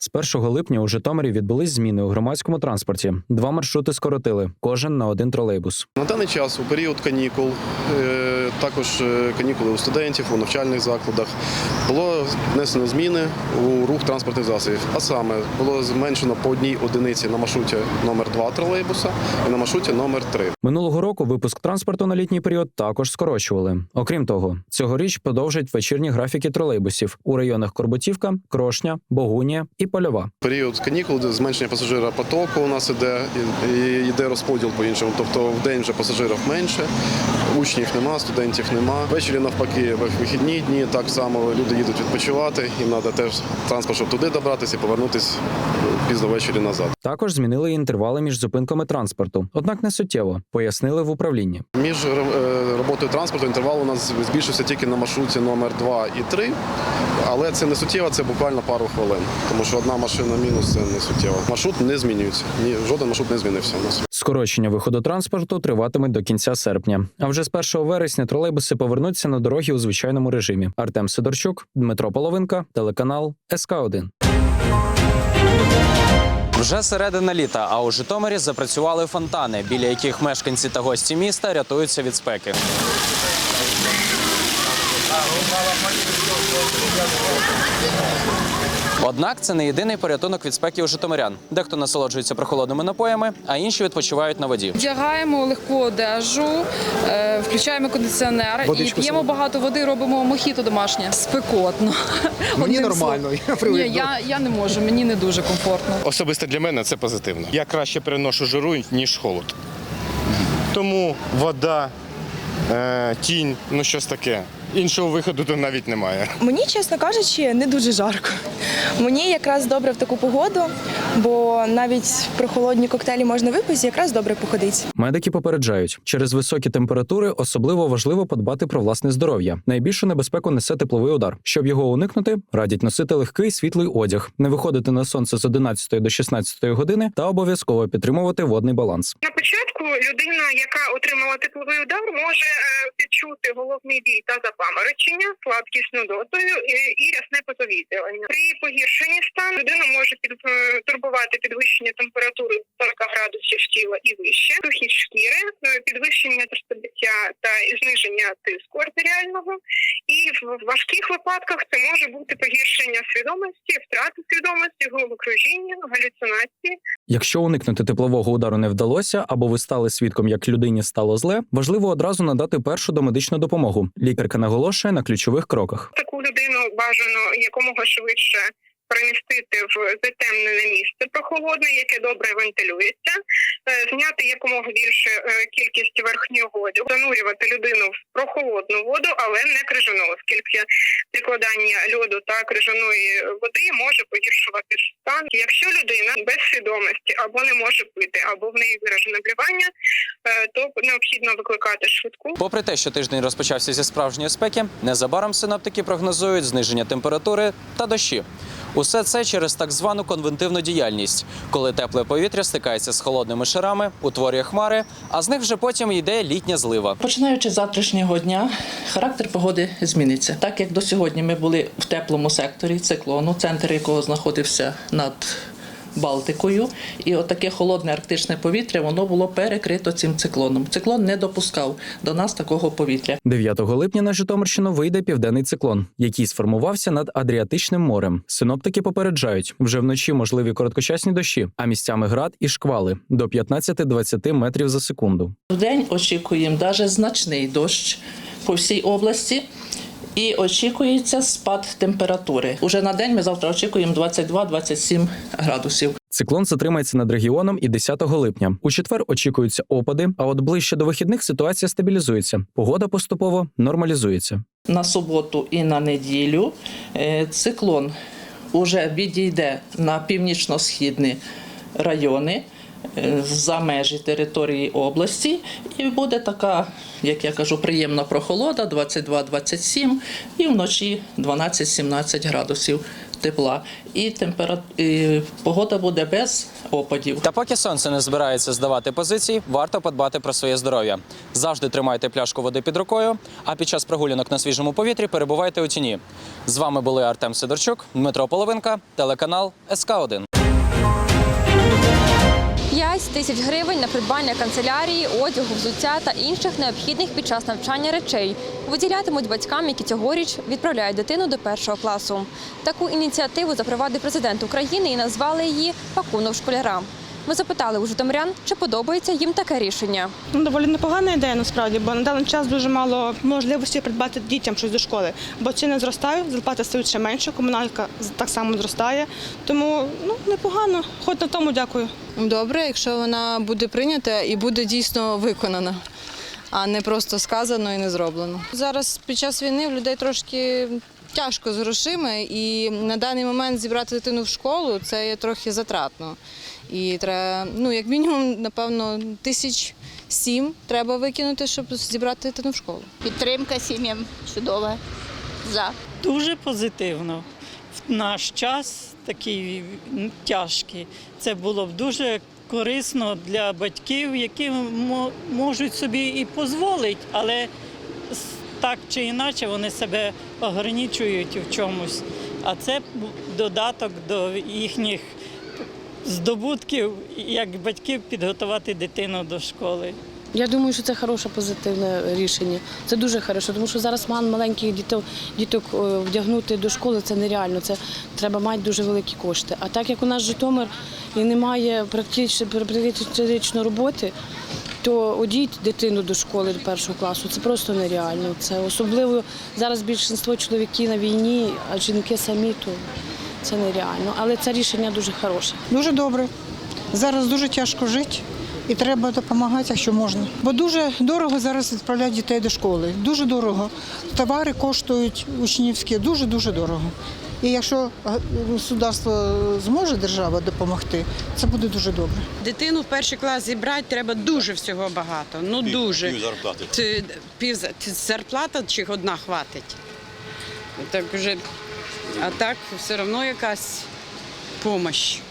З 1 липня у Житомирі відбулись зміни у громадському транспорті. Два маршрути скоротили, кожен на один тролейбус. На даний час у період канікул, е, також е, канікули у студентів, у навчальних закладах, було внесено зміни у рух транспортних засобів. А саме було зменшено по одній одиниці на маршруті номер 2 тролейбуса і на маршруті номер 3. Минулого року випуск транспорту на літній період також скорочували. Окрім того, цьогоріч подовжать вечірні графіки тролейбусів у районах Корбутівка, Крошня, Богунія і Польова. Період канікул зменшення пасажира потоку у нас іде і йде розподіл по іншому. Тобто в день вже пасажирів менше, учнів нема, студентів нема. Ввечері навпаки, в вихідні дні так само люди їдуть відпочивати. Їм треба теж транспорт, щоб туди добратися і повернутися пізно ввечері назад. Також змінили інтервали між зупинками транспорту, однак не суттєво, пояснили в управлінні. Між е, роботою транспорту інтервал у нас збільшився тільки на маршруті номер 2 і 3, але це не суттєво, це буквально пару хвилин. Тому що одна машина мінус це не суттєво. Маршрут не змінюється. Ні, жоден маршрут не змінився у нас. Скорочення виходу транспорту триватиме до кінця серпня. А вже з 1 вересня тролейбуси повернуться на дороги у звичайному режимі. Артем Сидорчук, Дмитро Половинка, телеканал СК 1 Вже середина літа, а у Житомирі запрацювали фонтани, біля яких мешканці та гості міста рятуються від спеки. Однак це не єдиний порятунок від спеки у житомирян. Дехто насолоджується прохолодними напоями, а інші відпочивають на воді. Вдягаємо легку одежу, е, включаємо кондиціонер і п'ємо багато води, робимо мохіто домашнє. Спекотно. Мені Одним нормально, я Ні, я, я не можу, мені не дуже комфортно. Особисто для мене це позитивно. Я краще переношу жару, ніж холод. Тому вода, е, тінь, ну щось таке. Іншого виходу тут навіть немає. Мені, чесно кажучи, не дуже жарко. Мені якраз добре в таку погоду, бо навіть прохолодні коктейлі можна випити, якраз добре походити. Медики попереджають, через високі температури особливо важливо подбати про власне здоров'я. Найбільшу небезпеку несе тепловий удар. Щоб його уникнути, радять носити легкий світлий одяг, не виходити на сонце з 11 до 16 години та обов'язково підтримувати водний баланс. На початку людина, яка отримала тепловий удар, може е, відчути головний біль та запаморочення, слабкість нудотою і, і рясне потовідділення. При погіршенні стану людина може під, е, турбувати підвищення температури 40 градусів тіла і вище, сухість шкіри, е, підвищення серцебиття та зниження тиску артеріального. І в важких випадках це може бути погіршення свідомості, втрати свідомості, головокружіння, галюцинації. Якщо уникнути теплового удару не вдалося, або ви стали свідком, як людині стало зле, важливо одразу надати першу домедичну допомогу. Лікарка наголошує на ключових кроках. таку людину бажано якомога швидше перемістити в затемнене місце прохолодне, яке добре вентилюється, е, зняти якомога більше е, кількість верхнього одягу, занурювати людину в прохолодну воду, але не крижану, оскільки прикладання льоду та крижаної води може погіршувати стан. Якщо людина без свідомості або не може пити, або в неї виражене блювання, е, то необхідно викликати швидку. Попри те, що тиждень розпочався зі справжньої спеки, незабаром синоптики прогнозують зниження температури та дощі. Усе це через так звану конвентивну діяльність, коли тепле повітря стикається з холодними шарами, утворює хмари, а з них вже потім йде літня злива. Починаючи з завтрашнього дня, характер погоди зміниться. Так як до сьогодні ми були в теплому секторі циклону, центр якого знаходився над Балтикою, і отаке холодне арктичне повітря воно було перекрито цим циклоном. Циклон не допускав до нас такого повітря. 9 липня на Житомирщину вийде південний циклон, який сформувався над Адріатичним морем. Синоптики попереджають, вже вночі можливі короткочасні дощі, а місцями град і шквали до 15-20 метрів за секунду. В день очікуємо даже значний дощ по всій області. І очікується спад температури. Уже на день ми завтра очікуємо 22-27 градусів. Циклон затримається над регіоном і 10 липня. У четвер очікуються опади, а от ближче до вихідних ситуація стабілізується. Погода поступово нормалізується. на суботу і на неділю е, циклон уже відійде на північно-східні райони за межі території області, і буде така, як я кажу, приємна прохолода 22-27 і вночі 12-17 градусів тепла, і, темпера... і погода буде без опадів. Та поки сонце не збирається здавати позиції, варто подбати про своє здоров'я. Завжди тримайте пляшку води під рукою, а під час прогулянок на свіжому повітрі перебувайте у тіні. З вами були Артем Сидорчук, Дмитро Половинка, телеканал СК 1 5 тисяч гривень на придбання канцелярії, одягу, взуття та інших необхідних під час навчання речей виділятимуть батькам, які цьогоріч відправляють дитину до першого класу. Таку ініціативу запровадив президент України і назвали її пакунок школяра. Ми запитали у житомирян, чи подобається їм таке рішення. Ну, доволі непогана ідея насправді, бо на даний час дуже мало можливості придбати дітям щось до школи, бо ціни зростають, зарплати стають ще менше, комуналька так само зростає. Тому ну непогано. Хоч на тому дякую. Добре, якщо вона буде прийнята і буде дійсно виконана, а не просто сказано і не зроблено. Зараз під час війни в людей трошки тяжко з грошима, і на даний момент зібрати дитину в школу це є трохи затратно. І треба, ну як мінімум, напевно, тисяч сім треба викинути, щоб зібрати дитину в школу. Підтримка сім'ям чудова. За. Дуже позитивно. В наш час такий тяжкий. Це було б дуже корисно для батьків, які мо- можуть собі і дозволити, але так чи інакше вони себе ограничують в чомусь. А це додаток до їхніх здобутків, як батьків підготувати дитину до школи. Я думаю, що це хороше позитивне рішення. Це дуже хороше, тому що зараз мал- маленьких діток, діток е, вдягнути до школи це нереально. Це треба мати дуже великі кошти. А так як у нас Житомир і немає практично практично роботи, то одіть дитину до школи до першого класу. Це просто нереально. Це особливо зараз більшість чоловіків на війні, а жінки самі то це нереально. Але це рішення дуже хороше. Дуже добре. Зараз дуже тяжко жити. І треба допомагати, якщо можна. Бо дуже дорого зараз відправляти дітей до школи. Дуже дорого. Товари коштують учнівські, дуже-дуже дорого. І якщо е, государство зможе держава допомогти, це буде дуже добре. Дитину в перший клас зібрати треба дуже всього багато. Ну дуже. Пів зарплати. Пів за- зарплата чи одна хватить. Так вже, а так все одно якась допомога.